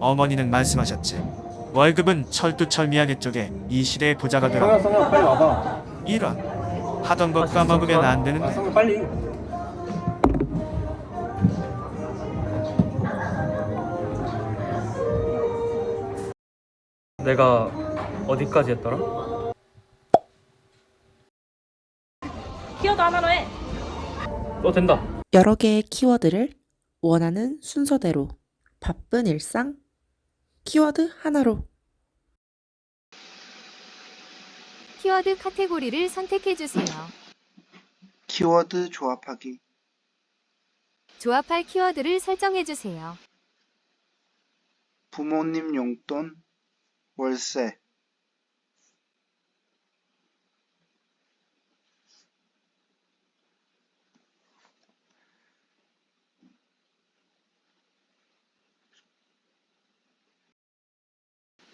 어머니는 말씀하셨지. 월급은 철두철미하게 쪼개 이 시대의 부자가 되라. 성현 성현 빨리 와봐. 이런 하던 것 까먹으면 안 아, 되는데 성현 빨리. 내가 어디까지 했더라? 키워드 하나로 해. 또 된다. 여러 개의 키워드를 원하는 순서대로 바쁜 일상 키워드 하나로 키워드 카테고리를 선택해 주세요. 키워드 조합하기 조합할 키워드를 설정해 주세요. 부모님 용돈 월세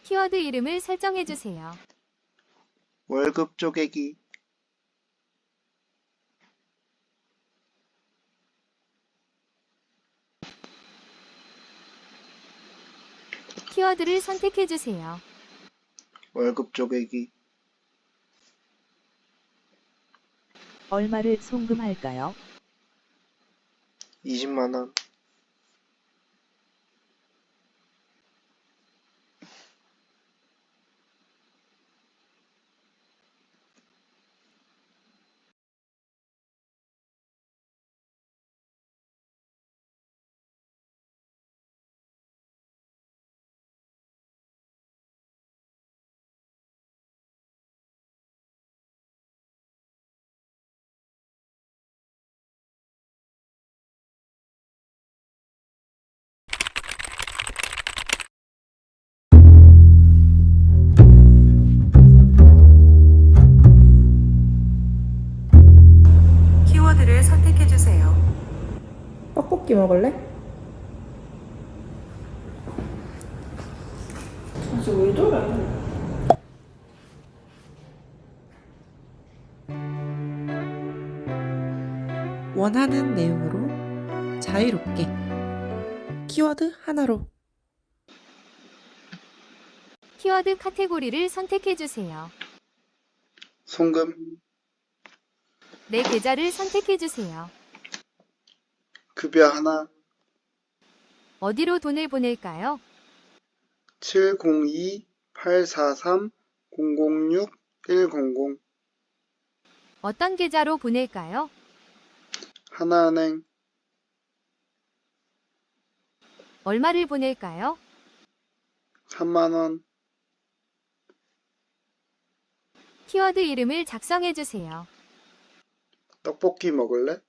키워드 이름을 설정해 주세요. 월급 쪼개기 키워드를 선택해 주세요. 월급 쪼개기 얼마를 송금할까요? 20만원 키워드를 선택해 주세요. 떡볶이 먹을래? 원하는 내용으로 자유롭게 키워드 하나로 키워드 카테고리를 선택해 주세요. 송금 내 계좌를 선택해 주세요. 급여 하나 어디로 돈을 보낼까요? 702-843-006-100 어떤 계좌로 보낼까요? 하나은행 얼마를 보낼까요? 3만원 키워드 이름을 작성해 주세요. 떡볶이 먹을래?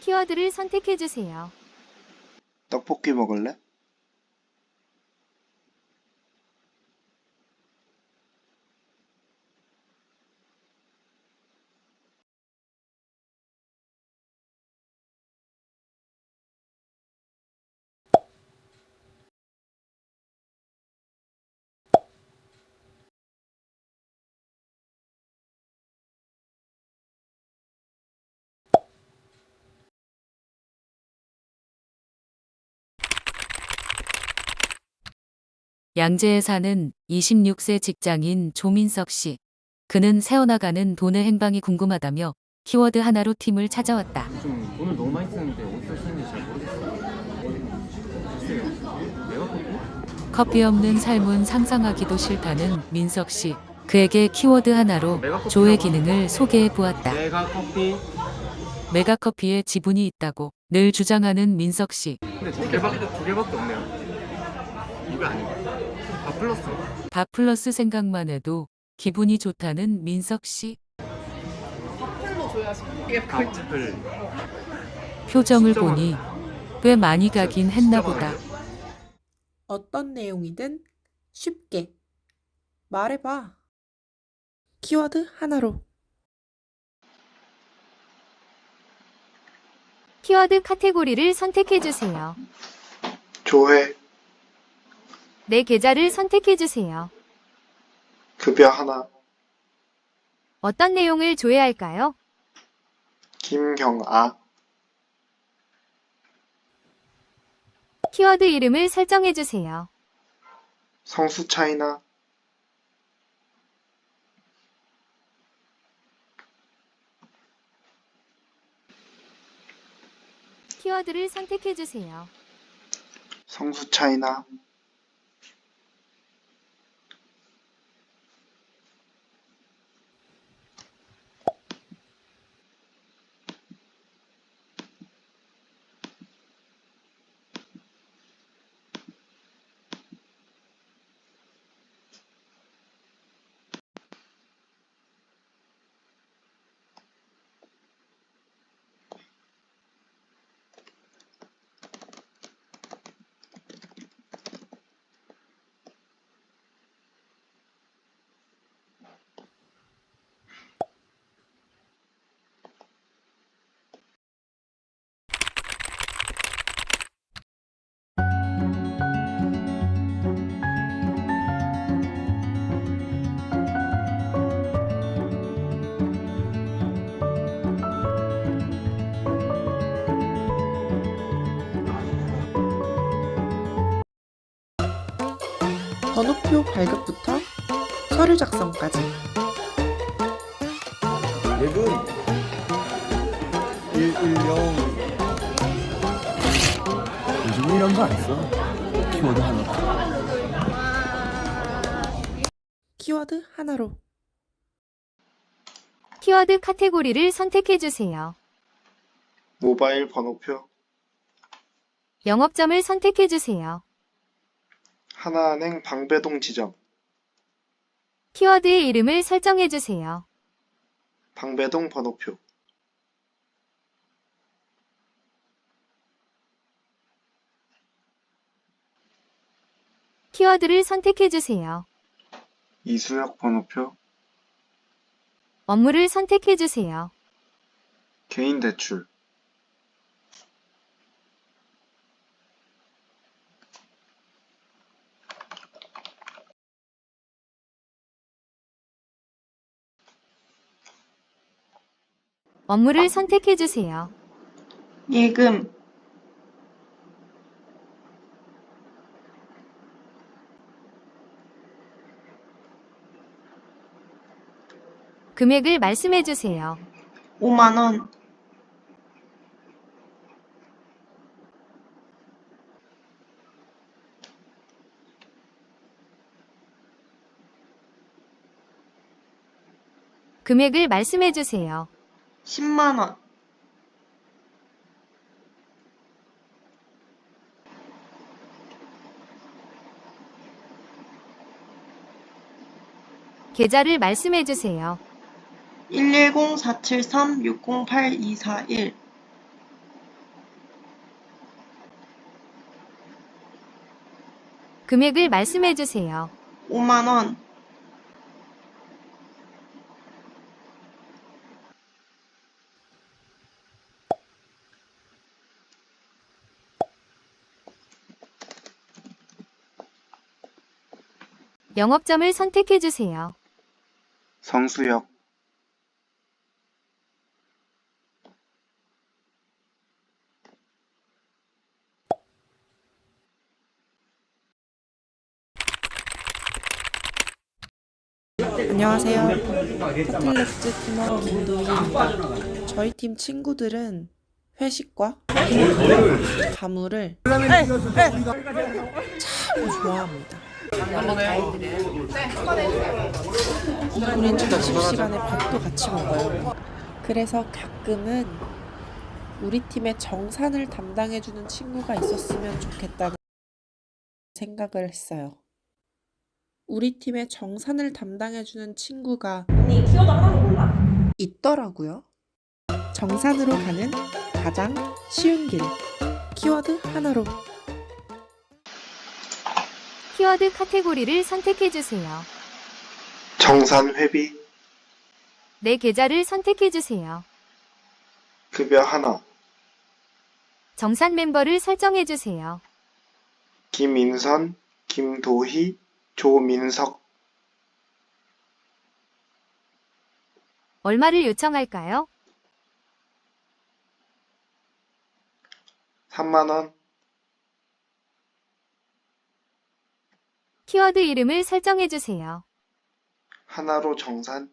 키워드를 선택해 주세요. 떡볶이 먹을래? 양재에 사는 26세 직장인 조민석 씨. 그는 새어나가는 돈의 행방이 궁금하다며 키워드 하나로 팀을 찾아왔다. 좀 돈을 너무 많이 쓰는데 어디서 쓰는지 잘 모르겠어요. 글쎄요. 내가 커피? 커피 없는 삶은 상상하기도 싫다는 민석 씨. 그에게 키워드 하나로 조회 기능을 소개해 보았다. 내가 커피. 메가커피에 지분이 있다고 늘 주장하는 민석 씨. 근데 두 개밖에 두 개밖에 없네요. 이거 아닌가? 아 플러스. 밥 플러스 생각만 해도 기분이 좋다는 민석 씨. 밥집을 표정을 진짜 보니 꽤 많이 가긴 했나 보다. 어떤 내용이든 쉽게 말해봐. 키워드 하나로 키워드 카테고리를 선택해 주세요. 조회 내 계좌를 선택해 주세요. 급여 하나 어떤 내용을 조회할까요? 김경아, 키워드 이름을 설정해 주세요. 성수 차이나, 키워드를 선택해 주세요. 성수 차이나, 번호표 발급부터 서류 작성까지 랩은 110 요즘은 이런 거 안 써. 키워드 하나. 키워드 하나로 키워드 카테고리를 선택해 주세요. 모바일 번호표, 영업점을 선택해 주세요. 하나은행 방배동 지점, 키워드의 이름을 설정해 주세요. 방배동 번호표, 키워드를 선택해 주세요. 이수역 번호표, 업무를 선택해 주세요. 개인 대출, 업무를 선택해 주세요. 예금 금액을 말씀해 주세요. 5만 원 금액을 말씀해 주세요. 10만 원 계좌를 말씀해 주세요. 110-473-608-241 금액을 말씀해 주세요. 5만 원 영업점을 선택해 주세요. 성수역, 안녕하세요. 커플렉스 팀원 김도희입니다. 저희 팀 친구들은 회식과 가물을 참 좋아합니다. 우린 점심 시간에 밥도 같이 먹어요. 그래서 가끔은 우리 팀의 정산을 담당해주는 친구가 있었으면 좋겠다는 생각을 했어요. 우리 팀의 정산을 담당해주는 친구가 있더라고요. 정산으로 가는 가장 쉬운 길. 키워드 하나로. 키워드 카테고리를 선택해 주세요. 정산 회비, 내 계좌를 선택해 주세요. 급여 하나, 정산 멤버를 설정해 주세요. 김인선, 김도희, 조민석, 얼마를 요청할까요? 3만원, 키워드 이름을 설정해 주세요. 하나로 정산,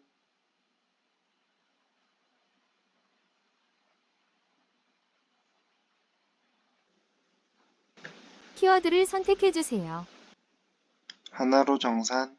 키워드를 선택해 주세요. 하나로 정산,